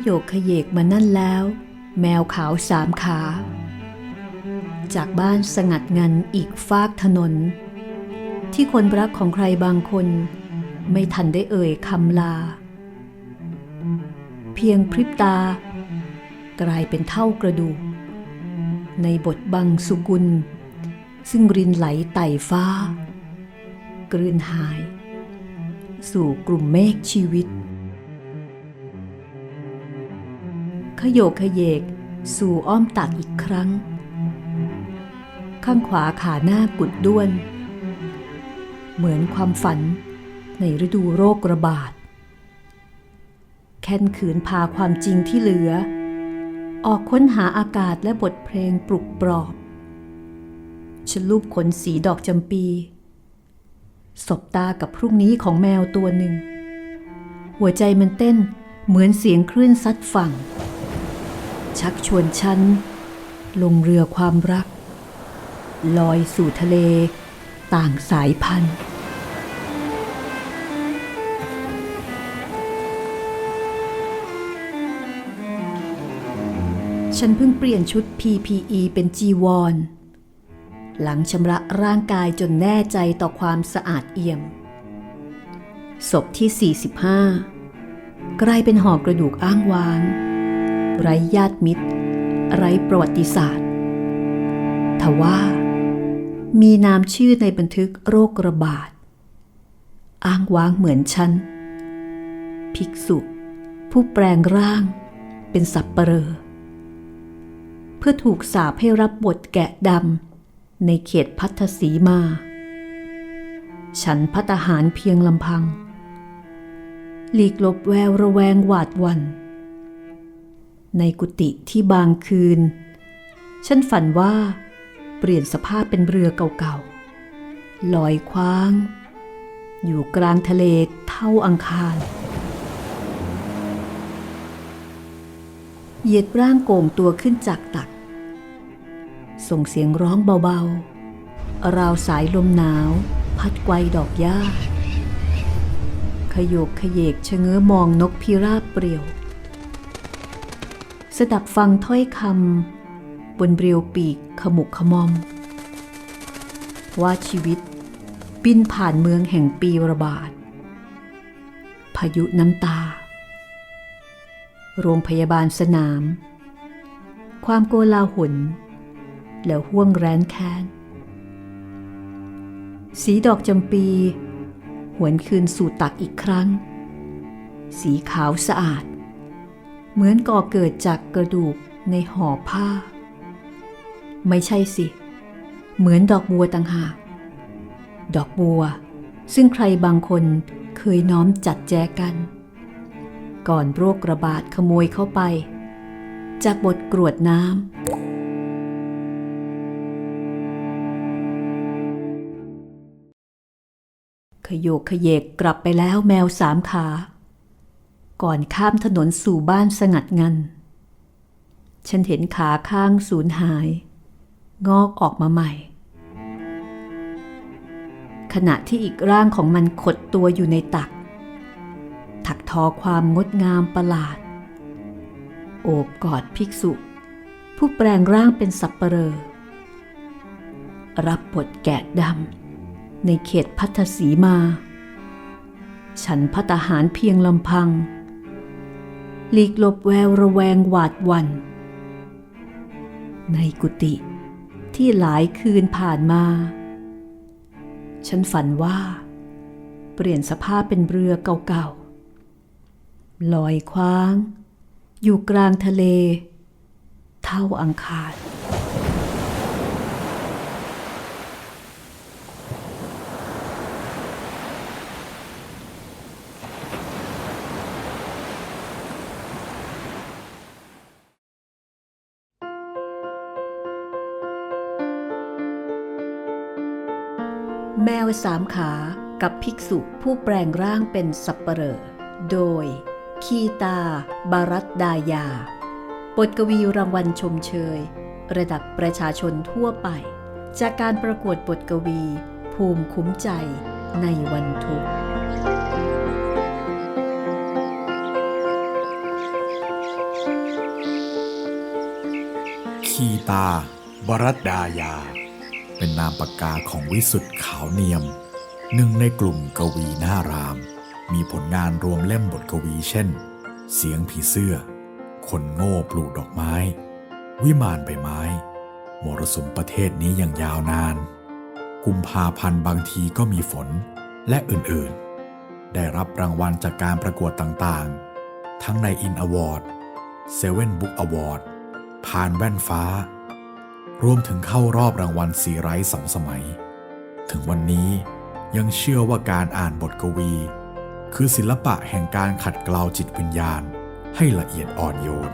โยกขยเยกมานั่นแล้ว แมวขาวสามขา จากบ้านสงัดงันอีกฟากถนน ที่คนรักของใครบางคน ไม่ทันได้เอ่ยคำลา เพียงพริบตา กลายเป็นเท่ากระดูก ในบทบังสุกุล ซึ่งรินไหลไต่ฟ้ากลืนหาย สู่กลุ่มเมฆชีวิต ขยโยกขยเยก สู่อ้อมตักอีกครั้ง ข้างขวาขาหน้ากุดด้วน เหมือนความฝันในฤดูโรคระบาด แค้นขืนพาความจริงที่เหลือ ออกค้นหาอากาศและบทเพลงปลุกปลอบฉันลูบขนสีดอกจำปี สบตากับพรุ่งนี้ของแมวตัวหนึ่ง หัวใจมันเต้นเหมือนเสียงคลื่นซัดฝั่ง ชักชวนฉัน ลงเรือความรัก ลอยสู่ทะเล ต่างสายพันธุ์ ฉันเพิ่งเปลี่ยนชุด PPE เป็นจีวร หลังชำระร่างกายจนแน่ใจต่อความสะอาดเอี่ยม ศพที่ 45 กลายเป็นห่อกระดูกอ้างว้าง ไร้ญาติมิตร ไร้ประวัติศาสตร์ทว่า มีนามชื่อในบันทึกโรคระบาด อ้างว้างเหมือนฉัน ภิกษุผู้แปลงร่างเป็นสับปเลอเพื่อถูกสาปให้รับบทแกะดำในเขตพัทธสีมา ฉันพัตหารเพียงลำพัง หลีกลบแววระแวงหวาดวัน ในกุฏิที่บางคืน ฉันฝันว่า เปลี่ยนสภาพเป็นเรือเก่าๆลอยคว้าง อยู่กลางทะเลเท่าอังคาร เหยียดร่างโก่งตัวขึ้นจากตัก ส่งเสียงร้องเบาๆ ราวสายลมหนาว พัดไกวดอกหญ้าขยโยกขยเยกชะเง้อมองนกพิราบเปรี่ยว สดับฟังถ้อยคำบนเรียวปีกขมุกขมอม ว่าชีวิตบินผ่านเมืองแห่งปีระบาด พายุน้ำตา โรงพยาบาลสนาม ความโกลาหลแล้วห่วงแร้นแค้น สีดอกจำปี หวนคืนสู่ตักอีกครั้ง สีขาวสะอาด เหมือนก่อเกิดจากกระดูกในห่อผ้า ไม่ใช่สิ เหมือนดอกบัวต่างหาก ดอกบัว ซึ่งใครบางคนเคยน้อมจัดแจกัน ก่อนโรคระบาดขโมยเข้าไป จากบทกรวดน้ำขยโยกขยเยกกลับไปแล้วแมวสามขา ก่อนข้ามถนนสู่บ้านสงัดงัน ฉันเห็นขาข้างสูญหาย งอกออกมาใหม่ ขณะที่อีกร่างของมันขดตัวอยู่ในตัก ถักทอความงดงามประหลาด โอบกอดภิกษุ ผู้แปลงร่างเป็นสับปะเลอรับบทแกะดำในเขตพัทธสีมา ฉันพัตหารเพียงลำพัง หลีกหลบแววระแวงหวาดวัน ในกุฏิที่หลายคืนผ่านมา ฉันฝันว่า เปลี่ยนสภาพเป็นเรือเก่าๆลอยคว้าง อยู่กลางทะเล เท่าอังคาร แมวสามขากับภิกษุผู้แปลงร่างเป็นสับเหร่อโดย คีตา บารัตดายา บทกวีรางวัลชมเชย ระดับประชาชนทั่วไป จากการประกวดบทกวี ภูมิคุ้มใจในวันทุกคีตา บรัตดายา เป็นนามปากกาของวิสุทธ์ขาวเนียม หนึ่งในกลุ่มกวีหน้าราม มีผลงานรวมเล่มบทกวีเช่น เสียงผีเสื้อ คนโง่ปลูกดอกไม้ วิมานใบไม้ มรสุมประเทศนี้อย่างยาวนาน กุมภาพันธ์บางทีก็มีฝนและอื่นๆ ได้รับรางวัลจากการประกวดต่างๆ ทั้งในอินอวอร์ดเซเว่นบุ๊กอวอร์ดพานแว่นฟ้า รวมถึงเข้ารอบรางวัลสีไร้สองสมัย ถึงวันนี้ยังเชื่อว่าการอ่านบทกวี คือศิลปะแห่งการขัดเกลาจิตวิญญาณให้ละเอียดอ่อนโยน